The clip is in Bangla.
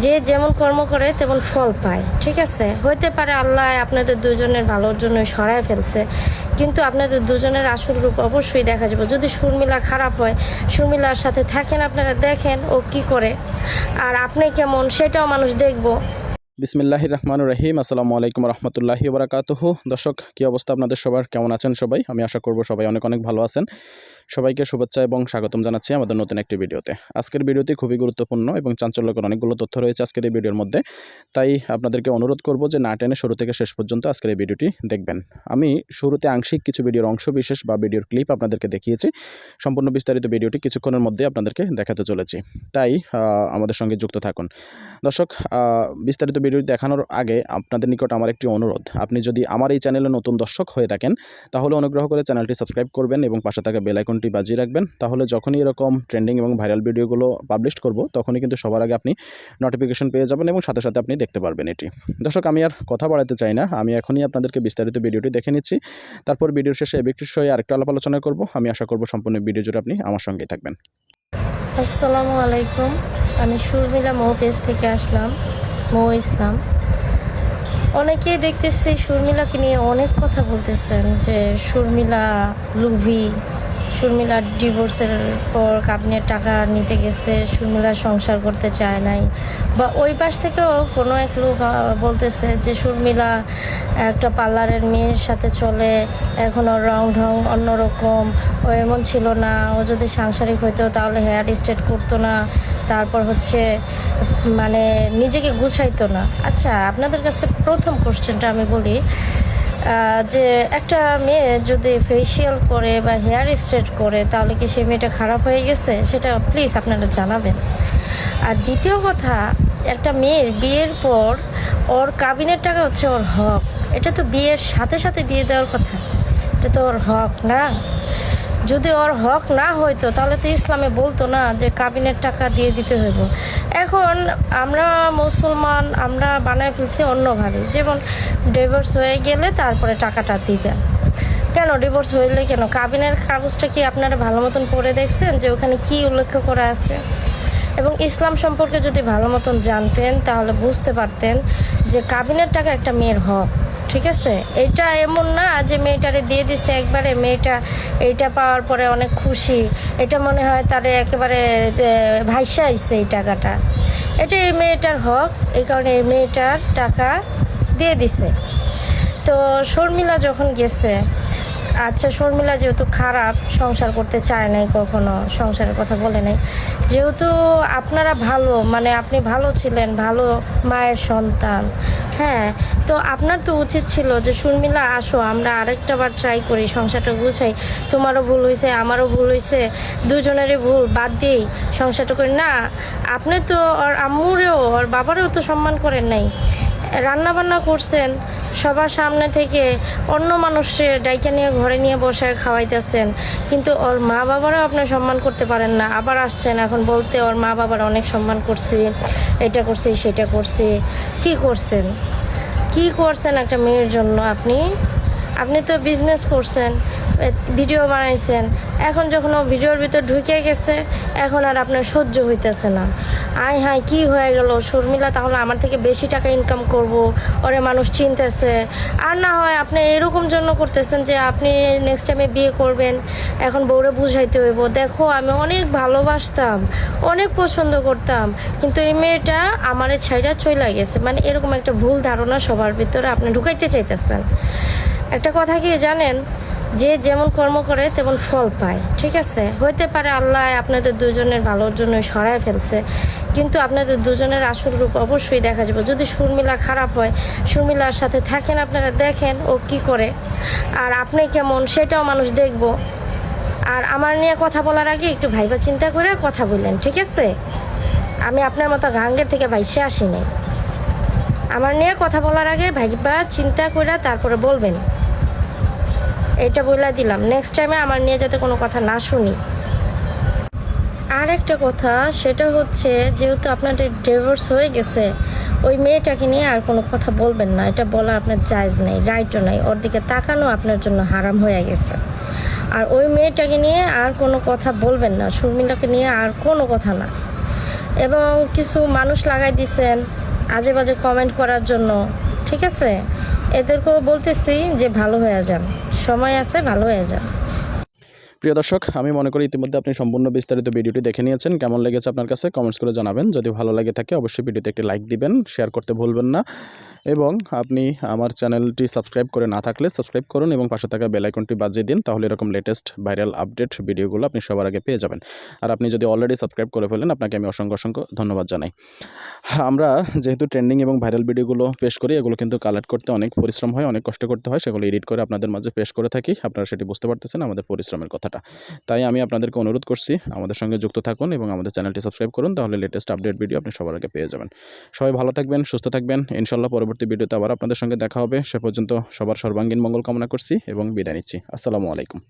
যে যেমন কর্ম করে, তেমন ফল পায়, ঠিক আছে? হইতে পারে আল্লাহ আপনাদের দুজনের ভালোর জন্য সরায় ফেলছে, কিন্তু আপনাদের দুজনের আসল রূপ অবশ্যই দেখা যাবে। যদি শর্মিলা খারাপ হয়, শর্মিলার সাথে থাকেন আপনারা, দেখেন ও কি করে। আর আপনি কেমন? সেটাও মানুষ দেখব। বিসমিল্লাহ রহমান রহিম। আসসালামু আলাইকুম রহমতুল্লাহি বারাকাতুহ। দর্শক, কী অবস্থা আপনাদের সবার? কেমন আছেন সবাই? আমি আশা করব সবাই অনেক অনেক ভালো আছেন। সবাইকে শুভেচ্ছা এবং স্বাগতম জানাচ্ছি আমাদের নতুন একটি ভিডিওতে। আজকের ভিডিওটি খুবই গুরুত্বপূর্ণ এবং চাঞ্চল্যকর অনেকগুলো তথ্য রয়েছে আজকের এই ভিডিওর মধ্যে। তাই আপনাদেরকে অনুরোধ করব যে না টেনে শুরু থেকে শেষ পর্যন্ত আজকের এই ভিডিওটি দেখবেন। আমি শুরুতে আংশিক কিছু ভিডিওর অংশ বিশেষ বা ভিডিওর ক্লিপ আপনাদেরকে দেখিয়েছি। সম্পূর্ণ বিস্তারিত ভিডিওটি কিছুক্ষণের মধ্যে আপনাদেরকে দেখাতে চলেছি। তাই আমাদের সঙ্গে যুক্ত থাকুন। দর্শক বিস্তারিত ভিডিও দেখানোর আগে আপনাদের নিকট আমার একটি অনুরোধ। আপনি যদি আমার এই চ্যানেলে নতুন দর্শক হয়ে থাকেন, তাহলে অনুগ্রহ করে চ্যানেলটি সাবস্ক্রাইব করবেন এবং পাশে থাকা বেল আইকনটি বাজিয়ে রাখবেন। তাহলে যখনই এরকম ট্রেন্ডিং এবং ভাইরাল ভিডিওগুলো পাবলিশ করব, তখনই কিন্তু সবার আগে আপনি নোটিফিকেশন পেয়ে যাবেন এবং সাথে সাথে আপনি দেখতে পারবেন এটি। দর্শক, আমি আর কথা বাড়াতে চাই না। আমি এখনই আপনাদেরকে বিস্তারিত ভিডিওটি দেখে নিচ্ছি। তারপর ভিডিওর শেষে ব্যক্তির সঙ্গে আরেকটু আলাপ আলোচনা করব। আমি আশা করব সম্পূর্ণ ভিডিও জুড়ে আপনি আমার সঙ্গেই থাকবেন। আসসালামু আলাইকুম। আমি সুরমিলা মৌ পেজ থেকে আসলাম মৌ ইসলাম। অনেকেই দেখতেছি সুরমিলাকে নিয়ে অনেক কথা বলতেছেন যে সুরমিলা লুভি সুরমিলা ডিভোর্সের পর কাবিনের টাকা নিতে গেছে সুরমিলা সংসার করতে চায় নাই। বা ওই পাশ থেকেও কোনো এক লোক বলতেছে যে সুরমিলা একটা পার্লারের মেয়ের সাথে চলে এখনও রং ঢং অন্যরকম, ও এমন ছিল না, ও যদি সাংসারিক হইতো তাহলে হেয়ার স্ট্রেট করতো না, তারপর হচ্ছে মানে নিজেকে গুছাইতো না। আচ্ছা আপনাদের কাছে প্রথম কোশ্চেনটা আমি বলি যে একটা মেয়ে যদি ফেসিয়াল করে বা হেয়ার স্ট্রেট করে, তাহলে কি সেই মেয়েটা খারাপ হয়ে গেছে? সেটা প্লিজ আপনারা জানাবেন। আর দ্বিতীয় কথা, একটা মেয়ের বিয়ের পর ওর কাবিনের টাকা হচ্ছে ওর হক। এটা তো বিয়ের সাথে সাথে দিয়ে দেওয়ার কথা। এটা তো ওর হক না? যদি ওর হক না হইতো, তাহলে তো ইসলামে বলতো না যে কাবিনের টাকা দিয়ে দিতে হইব। এখন আমরা মুসলমান, আমরা বানায় ফেলছি অন্যভাবে। যেমন ডিভোর্স হয়ে গেলে তারপরে টাকাটা দিবেন। কেন ডিভোর্স হইলে কেন? কাবিনের কাগজটা কি আপনারা ভালো মতন পড়ে দেখছেন যে ওখানে কি উল্লেখ করা আছে? এবং ইসলাম সম্পর্কে যদি ভালো মতন জানতেন, তাহলে বুঝতে পারতেন যে কাবিনের টাকা একটা মেয়ের হক। ঠিক আছে? এটা এমন না যে মেয়েটারে দিয়ে দিছে একবারে, মেয়েটা এইটা পাওয়ার পরে অনেক খুশি। এটা মনে হয় তারে একেবারে ভাইসা আইছে এই টাকাটা। এটা এই মেয়েটার হক, এই কারণে এই মেয়েটার টাকা দিয়ে দিছে। তো শর্মিলা যখন গেছে আচ্ছা শর্মিলা যেহেতু খারাপ, সংসার করতে চায় নাই কখনো, সংসারের কথা বলে নাই। যেহেতু আপনারা ভালো মানে আপনি ভালো ছিলেন, ভালো মায়ের সন্তান হ্যাঁ তো আপনার তো উচিত ছিল যে, শর্মিলা, আসো, আমরা আরেকটা বার ট্রাই করি, সংসারটা গুছাই। তোমারও ভুল হয়েছে, আমারও ভুল হয়েছে, দুজনেরই ভুল, বাদ দিই, সংসারটা করি। না, আপনি তো ওর আম্মুরেও, ওর বাবারেও তো সম্মান করেন নাই। রান্না বান্না করছেন সবার সামনে থেকে অন্য মানুষের ডাইকা নিয়ে, ঘরে নিয়ে বসে খাওয়াইতেছেন। কিন্তু ওর মা বাবারও আপনার সম্মান করতে পারেন না। আবার আসছেন এখন বলতে ওর মা বাবারা অনেক সম্মান করছি। এটা করছি, সেটা করছি। কি করছেন? কি করছেন একটা মেয়ের জন্য আপনি? আপনি তো বিজনেস করছেন। ভিডিও বানাইছেন। এখন যখন ও ভিডিওর ভিতর ঢুকে গেছে, এখন আর আপনার সহ্য হইতেছে না। আয় হায়, কি হয়ে গেল? শর্মিলা তাহলে আমার থেকে বেশি টাকা ইনকাম করব। ওরে মানুষ চিনতেছে। আর না হয় আপনি এরকম জন্য করতেছেন যে আপনি নেক্সট টাইমে বিয়ে করবেন। এখন বউরে বুঝাইতে হইব, দেখো, আমি অনেক ভালোবাসতাম, অনেক পছন্দ করতাম, কিন্তু এই মেয়েটা আমার ছাইরা চলে গেছে। মানে এরকম একটা ভুল ধারণা সবার ভিতরে আপনি ঢুকাইতে চাইতেছেন। একটা কথা কি জানেন? যে যেমন কর্ম করে, তেমন ফল পায়, ঠিক আছে? হইতে পারে আল্লাহ আপনাদের দুজনের ভালোর জন্য সরায় ফেলছে, কিন্তু আপনাদের দুজনের আসল রূপ অবশ্যই দেখা যাবে। যদি শর্মিলা খারাপ হয়, শর্মিলার সাথে থাকেন আপনারা, দেখেন ও কি করে, আর আপনি কেমন সেটাও মানুষ দেখব। আর আমার নিয়ে কথা বলার আগে একটু ভাইবা চিন্তা করে কথা বললেন ঠিক আছে? আমি আপনার মতো গাঙ্গের থেকে ভাইসে আসিনি। আমার নিয়ে কথা বলার আগে ভাইবা চিন্তা করে তারপরে বলবেন। এটা বলে দিলাম। নেক্সট টাইমে আমার নিয়ে যাতে কোনো কথা না শুনি। আর একটা কথা, সেটা হচ্ছে যেহেতু আপনাদের ডিভোর্স হয়ে গেছে, ওই মেয়েটাকে নিয়ে আর কোনো কথা বলবেন না। এটা বলা আপনার জায়জ নেই রাইটও নাই। ওর দিকে তাকানো আপনার জন্য হারাম হয়ে গেছে। আর ওই মেয়েটাকে নিয়ে আর কোনো কথা বলবেন না। শর্মিলাকে নিয়ে আর কোনো কথা না। এবং কিছু মানুষ লাগাই দিছেন আজে বাজে কমেন্ট করার জন্য। ঠিক আছে? এদেরকেও বলতেছি যে ভালো হয়ে যান। সময় আছে ভালো হয়ে যান প্রিয় দর্শক, আমি মনে করি ইতিমধ্যে আপনি সম্পূর্ণ বিস্তারিত ভিডিওটি দেখে নিয়েছেন। কেমন লেগেছে আপনার কাছে কমেন্টস করে জানাবেন। যদি ভালো লাগে থাকে, অবশ্যই ভিডিওতে একটি লাইক দিবেন, শেয়ার করতে ভুলবেন না। এবং আপনি আমার চ্যানেলটি সাবস্ক্রাইব করে না থাকলে সাবস্ক্রাইব করুন এবং পাশে থাকা বেল আইকনটি বাজিয়ে দিন, তাহলে এরকম লেটেস্ট ভাইরাল আপডেট ভিডিওগুলো আপনি সবার আগে পেয়ে যাবেন। আর আপনি যদি অলরেডি সাবস্ক্রাইব করে ফেলেন, আপনাকে আমি অসংখ্য অসংখ্য ধন্যবাদ জানাই। আমরা যেহেতু ট্রেন্ডিং এবং ভাইরাল ভিডিওগুলো পেশ করি, এগুলো কিন্তু কালেক্ট করতে অনেক পরিশ্রম হয়, অনেক কষ্ট করতে হয়, সেগুলো এডিট করে আপনাদের মাঝে পেশ করে থাকি। আপনারা সেটি বুঝতে পারতেছেন আমাদের পরিশ্রমের কথাটা। তাই আমি আপনাদেরকে অনুরোধ করছি আমাদের সঙ্গে যুক্ত থাকুন এবং আমাদের চ্যানেলটি সাবস্ক্রাইব করুন, তাহলে লেটেস্ট আপডেট ভিডিও আপনি সবার আগে পেয়ে যাবেন। সবাই ভালো থাকবেন, সুস্থ থাকবেন। ইনশাল্লাহ পরবর্তী ভিডিওতে আবার আপনাদের সঙ্গে দেখা হবে। সে পর্যন্ত সবার সর্বাঙ্গীন মঙ্গল কামনা করছি এবং বিদায় নিচ্ছি। আসসালামু আলাইকুম।